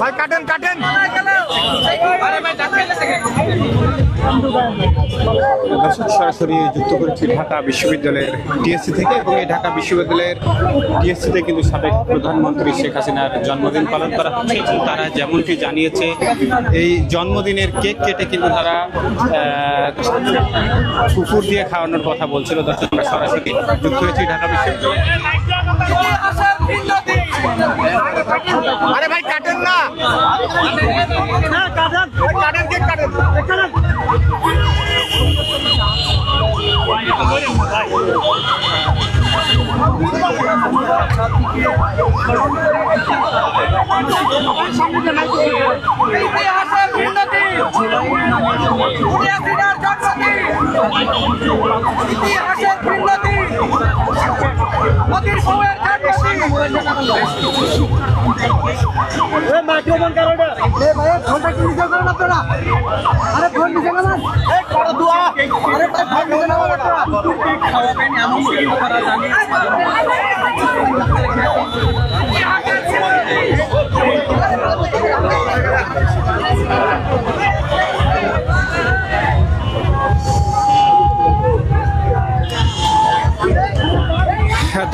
ভাই, কাটেন কাটেন। সরাসরি যুক্ত করেছি ঢাকা বিশ্ববিদ্যালয়ের টিএসসি থেকে এবং এই ঢাকা বিশ্ববিদ্যালয়ের টিএসসিতে কিন্তু সাবেক প্রধানমন্ত্রী শেখ হাসিনার জন্মদিন পালন করা হচ্ছে তারা যেমনটি জানিয়েছে, এই জন্মদিনের কেক কেটে কিন্তু তারা কুকুর দিয়ে খাওয়ানোর কথা বলছিল। দর্শক সরাসরি যুক্ত হয়েছি ঢাকা বিশ্ববিদ্যালয়ে। আরে ভাই কাটেন না। কাটেন কেক কাটেন ইতিহাসের উন্নতি ইতিহাসের উন্নতি বউয়ের জন্মদিন মাইক্রোফোন কারণে ফোনটা কি নিজে করেন আপনারা আরে ফোন নিজে করেন আরে ভাই ফোন নিজে নেওয়া আপনারা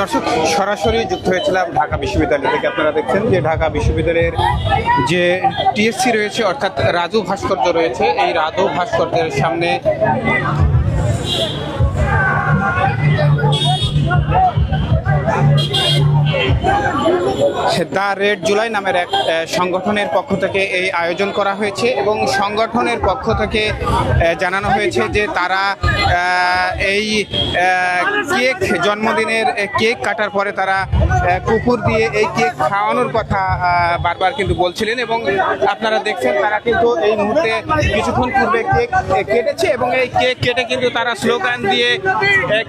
দর্শক, সরাসরি যুক্ত হয়েছিলাম ঢাকা বিশ্ববিদ্যালয় থেকে। আপনারা দেখছেন যে ঢাকা বিশ্ববিদ্যালয়ের যে টিএসসি রয়েছে, অর্থাৎ রাজু ভাস্কর্য রয়েছে। এই রাজু ভাস্কর্যের সামনে দ্য রেড জুলাই নামের এক সংগঠনের পক্ষ থেকে এই আয়োজন করা হয়েছে এবং সংগঠনের পক্ষ থেকে জানানো হয়েছে যে তারা এই কেক জন্মদিনের কেক কাটার পরে তারা কুকুর দিয়ে এই কেক খাওয়ানোর কথা বারবার কিন্তু বলছিলেন এবং আপনারা দেখছেন তারা কিন্তু এই মুহূর্তে কিছুক্ষণ পূর্বে কেক কেটেছে এবং এই কেক কেটে কিন্তু তারা স্লোগান দিয়ে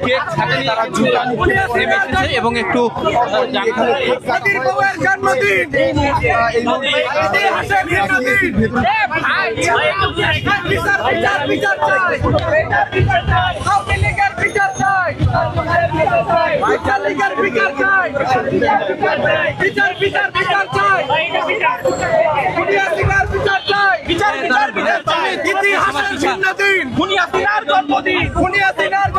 কেক তারা জুতা এবং একটু মোদীর বউয়ের জন্মদিন বিচার বিচার বিচার চাই আওয়ামী লীগের বিচার চাই বিচার লীগের বিচার চাই বিচার বিচার বিচার চাই দুনিয়া বিচার চাই বিচার বিচার বিচার চাই ইতিহাসের দুনিয়া সিনার জন্মদিন দুনিয়া সিনার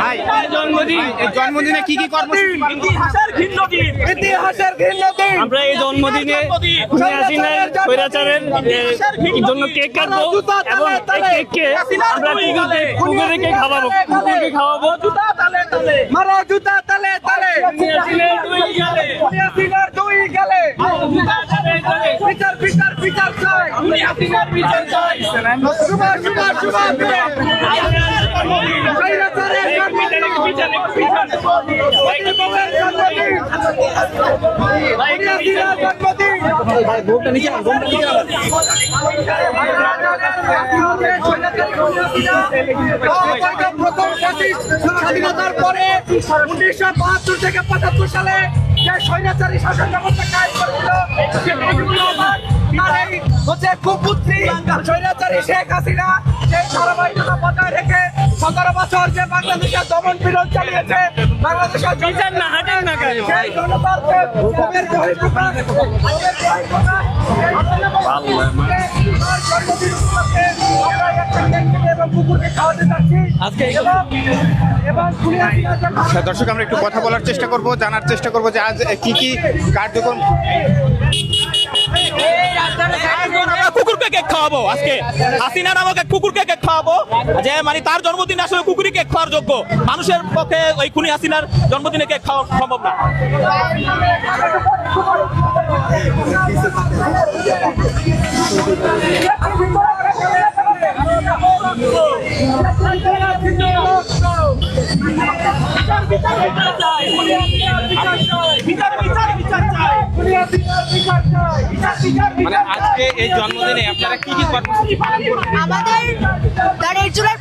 ভাই জন্মদিন এই জন্মদিনে কি কি কর্মসূচি আমরা এই জন্মদিনে স্বৈরাচারের জন্য কেক কাটবো এবং এই কেককে আমরা কুকুরকে কুকুরকে খাওয়াবো কুকুরকে খাওয়াবো জুতা তালে তালে মারো জুতা তালে তালে খুনি হাসিনার দুই গালে সিনার দুই গেলে বিচার বিচার বিচার চাই হাসিনার বিচার চাই শুভ শুভ স্বাধীনতার পরে উনিশশো বাহাত্তর থেকে পঁচাত্তর সালে যে স্বৈরাচারী শাসন ব্যবস্থা কায়েম করেছিল। এই হচ্ছে কুপুত্রী স্বৈরাচারী শেখ হাসিনা সেই ধারাবাহিকতা বজায় রেখে সতেরো বছর যে বাংলাদেশের দমন পীড়ন চালিয়েছে বাংলাদেশের বিচার না হাঁটেন না কেন? সেই জনতাকে আজকে আচ্ছা, দর্শক আমরা একটু কথা বলার চেষ্টা করব জানার চেষ্টা করব যে আজ কি কি কার্যক্রম কুকুরকে কেক খাওয়াবো। আজকে হাসিনা নামক এক কুকুরকে কেক খাওয়াবো যে মানে তার জন্মদিন আসলে কুকুরই কেক খাওয়ার যোগ্য। মানুষের পক্ষে ওই খুনি হাসিনার জন্মদিনে কেক খাওয়া সম্ভব না বিচার বিচার বিচার চাই মানে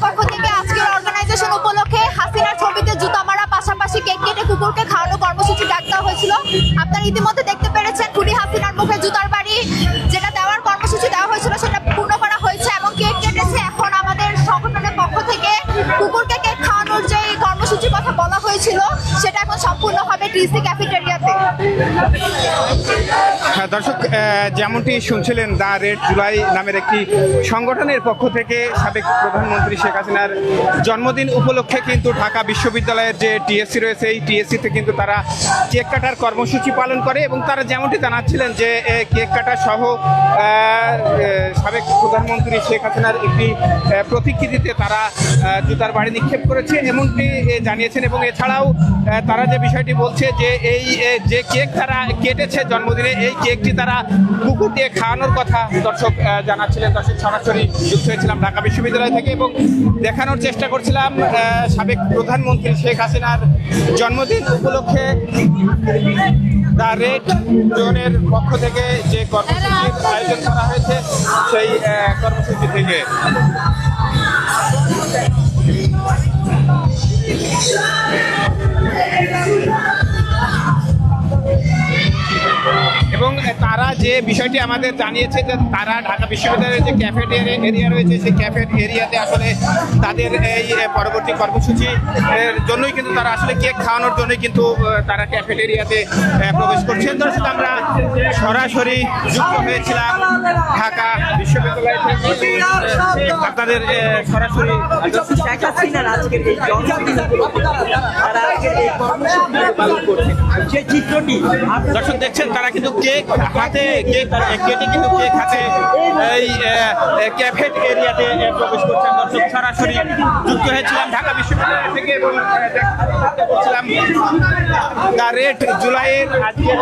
পক্ষ থেকে অর্গানাইজেশন উপলক্ষে ছবিতে জুতা মারা, পাশাপাশি কেক কেটে কুকুরকে কর্মসূচি ডাক দেওয়া হয়েছিল। আপনারা ইতিমধ্যে দেখতে পেরেছেন, খুনি হাসিনার মুখে জুতার বাড়ি যেটা দেওয়ার কর্মসূচি দেওয়া হয়েছিল, সেটা পূর্ণ করা কুকুরকে কেক খাওয়ানোর যে কর্মসূচির কথা বলা হয়েছিল সেটা এখন সম্পূর্ণ হবে টিসি ক্যাফেটেরিয়াতে। দর্শক যেমনটি শুনছিলেন দা রেড জুলাই নামের একটি সংগঠনের পক্ষ থেকে সাবেক প্রধানমন্ত্রী শেখ হাসিনার জন্মদিন উপলক্ষে কিন্তু ঢাকা বিশ্ববিদ্যালয়ের যে টিএসসি রয়েছে, এই টিএসসিতে কিন্তু তারা কেক কাটার কর্মসূচি পালন করে এবং তারা যেমনটি জানাচ্ছিলেন যে কেক কাটা সহ সাবেক প্রধানমন্ত্রী শেখ হাসিনার একটি প্রতিকৃতিতে তারা জুতার বাড়ি নিক্ষেপ করেছে এমনটি জানিয়েছেন এবং এছাড়াও তারা যে বিষয়টি বলছে যে, এই যে কেক তারা কেটেছে জন্মদিনে, এই কেকটি তারা কুকুর দিয়ে খাওয়ানোর কথা দর্শক জানাচ্ছিলেন। দর্শক, সরাসরি যুক্ত হয়েছিলাম ঢাকা বিশ্ববিদ্যালয় থেকে এবং দেখানোর চেষ্টা করছিলাম সাবেক প্রধানমন্ত্রী শেখ হাসিনার জন্মদিন উপলক্ষে। দ্য রেড জোনের পক্ষ থেকে যে কর্মসূচির আয়োজন করা হয়েছে, সেই কর্মসূচি থেকে। এবং যে বিষয়টি আমাদের জানিয়েছে যে তারা ঢাকা বিশ্ববিদ্যালয়ের যে ক্যাফেট এরিয়া রয়েছে, সেই ক্যাফেট এরিয়াতে আসলে তাদের এই পরবর্তী কর্মসূচি জন্যই কিন্তু তারা আসলে কেক খাওয়ানোর জন্যই কিন্তু তারা ক্যাফেট এরিয়াতে প্রবেশ করছেন আমরা সরাসরি যুক্ত হয়েছিলাম ঢাকা বিশ্ববিদ্যালয় থেকে আপনাদের সরাসরি শেখ হাসিনার আজকের এই জন্মদিন তারা আজকের এই কর্মসূচি পালন করছে সেই চিত্রটি দর্শক দেখছেন তারা কিন্তু কেক হাতে কেক কেটে কিন্তু কেক হাতে এই ক্যাফেট এরিয়াতে প্রবেশ করছেন। দর্শক সরাসরি যুক্ত হয়েছিলাম ঢাকা বিশ্ববিদ্যালয় থেকে এবং করছিলাম দ্য রেড জুলাইয়ের আজকের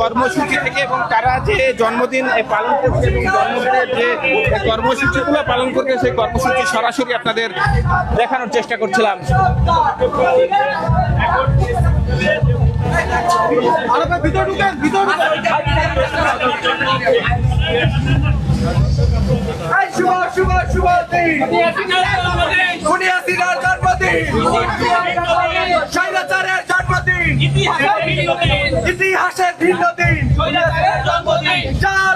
কর্মসূচি থেকে এবং তারা যে জন্মদিন পালন করছে এবং জন্মদিনের যে কর্মসূচিগুলো পালন করছে সেই কর্মসূচি সরাসরি আপনাদের দেখানোর চেষ্টা করছিলাম। এই শুভ শুভ শুভ দিন। খুনি জন্মদিন। স্বৈরাচারের জন্মদিন। ইতিহাসের ভিন্ন দিন। রে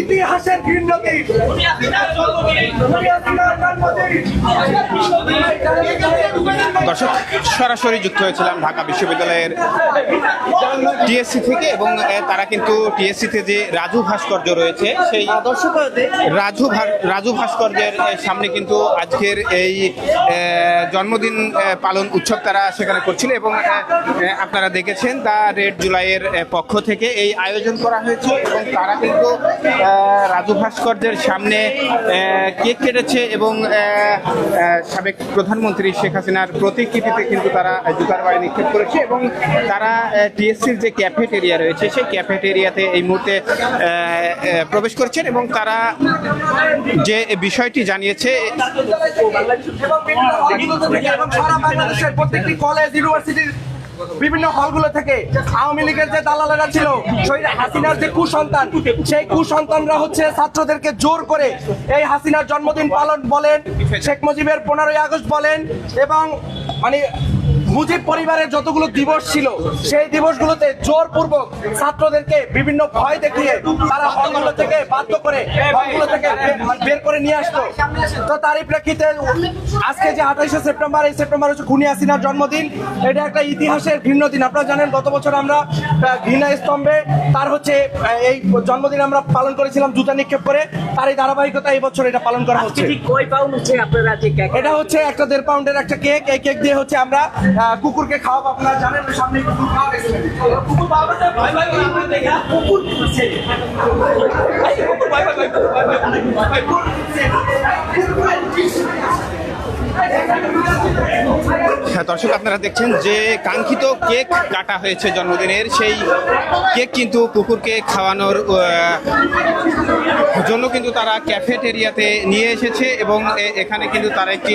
ইতিহাসের দর্শক, সরাসরি যুক্ত হয়েছিলাম ঢাকা বিশ্ববিদ্যালয়ের টিএসসি থেকে এবং তারা কিন্তু টিএসসিতে যে রাজু ভাস্কর্য রয়েছে, সেই রাজু রাজু ভাস্কর্যের সামনে কিন্তু আজকের এই জন্মদিন পালন উৎসব তারা সেখানে করছিল এবং আপনারা দেখেছেন দা রেড জুলাইয়ের পক্ষ থেকে এই আয়োজন করা হয়েছে এবং তারা কিন্তু রাজু ভাস্কর্যের সামনে কেক কেটেছে এবং সাবেক প্রধানমন্ত্রী শেখ হাসিনার প্রতিকৃতিতে কিন্তু তারা জুতার বাড়ি নিক্ষেপ করেছে এবং তারা টিএসসির যে ক্যাফেট এরিয়া রয়েছে সেই ক্যাফেট এরিয়াতে এই মুহূর্তে প্রবেশ করছেন এবং তারা যে বিষয়টি জানিয়েছে বাংলাদেশের প্রত্যেকটি কলেজ ইউনিভার্সিটির বিভিন্ন হলগুলো থেকে আওয়ামী লীগের যে দালালেরা ছিল, শহীদ হাসিনার যে কুসন্তান, সেই কুসন্তানরা হচ্ছে ছাত্রদেরকে জোর করে এই হাসিনার জন্মদিন পালন বলেন, শেখ মুজিবের পনেরোই আগস্ট বলেন এবং মানে মুজিব পরিবারের যতগুলো দিবস ছিল সেই দিবসগুলোতে জোরপূর্বক ছাত্রদেরকে বিভিন্ন ভয় দেখিয়ে তারা হলগুলো থেকে বাধ্য করে হলগুলো থেকে বের করে নিয়ে আসতো। তো তারই প্রেক্ষিতে আজকে যে আঠাইশে সেপ্টেম্বর এই সেপ্টেম্বর হচ্ছে খুনি হাসিনার জন্মদিন। এটা একটা ইতিহাসের ভিন্ন দিন। আপনারা জানেন গত বছর আমরা ঘৃণা স্তম্ভে তার হচ্ছে এই জন্মদিন আমরা পালন করেছিলাম জুতা নিক্ষেপ করে। তার এই ধারাবাহিকতা এই বছর এটা পালন করা হচ্ছে। এটা হচ্ছে একটা দেড় পাউন্ডের একটা কেক এই কেক দিয়ে হচ্ছে আমরা কুকুরকে খাওয়াবো, আপনারা জানেন সামনে কুকুর দর্শক, আপনারা দেখছেন যে কাঙ্ক্ষিত কেক কাটা হয়েছে জন্মদিনের। সেই কেক কিন্তু কুকুরকে খাওয়ানোর জন্য কিন্তু তারা ক্যাফেটেরিয়াতে নিয়ে এসেছে এবং এখানে কিন্তু তারা একটি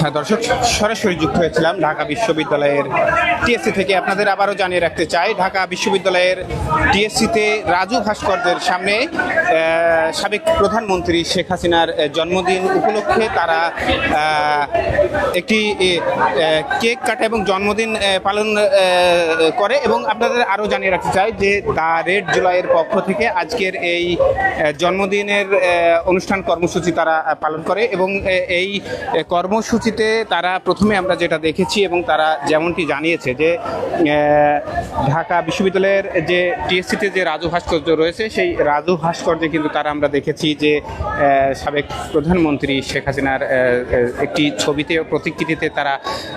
হয়, দর্শক, সরাসরি যুক্ত হয়েছিলাম ঢাকা বিশ্ববিদ্যালয়ের টিএসসি থেকে। আপনাদের আবারও জানিয়ে রাখতে চাই, ঢাকা বিশ্ববিদ্যালয়ের টিএসসিতে রাজু ভাস্করদের সামনে সাবেক প্রধানমন্ত্রী শেখ হাসিনার জন্মদিন উপলক্ষে তারা একটি কেক কাটে এবং জন্মদিন পালন করে এবং আপনাদের আরও জানিয়ে রাখতে চাই যে দ্য রেড জুলাইয়ের পক্ষ থেকে আজকের এই জন্মদিনের অনুষ্ঠান কর্মসূচি তারা পালন করে এবং এই কর্মসূচিতে তারা প্রথমে আমরা যেটা দেখেছি এবং তারা যেমনটি জানিয়েছে যে ঢাকা বিশ্ববিদ্যালয়ের যে টিএসসিতে যে রাজু ভাস্কর্য রয়েছে, সেই রাজু ভাস্কর্যে কিন্তু তারা আমরা দেখেছি যে সাবেক প্রধানমন্ত্রী শেখ হাসিনার একটি ছবিতে প্রতিকৃতিতে তারা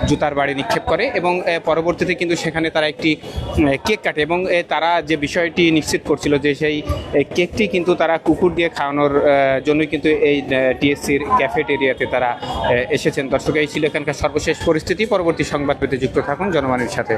জুতার বাড়ি নিক্ষেপ করে এবং পরবর্তীতে কিন্তু সেখানে তারা একটি কেক কাটে এবং তারা যে বিষয়টি নিশ্চিত করছিল যে সেই কেকটি কিন্তু তারা কুকুর দিয়ে খাওয়ানোর জন্যই কিন্তু এই টিএসসির ক্যাফেটেরিয়াতে তারা এসেছেন। দর্শক, এই ছিল এখানকার সর্বশেষ পরিস্থিতি। পরবর্তী সংবাদ পেতে যুক্ত থাকুন জনমানের সাথে।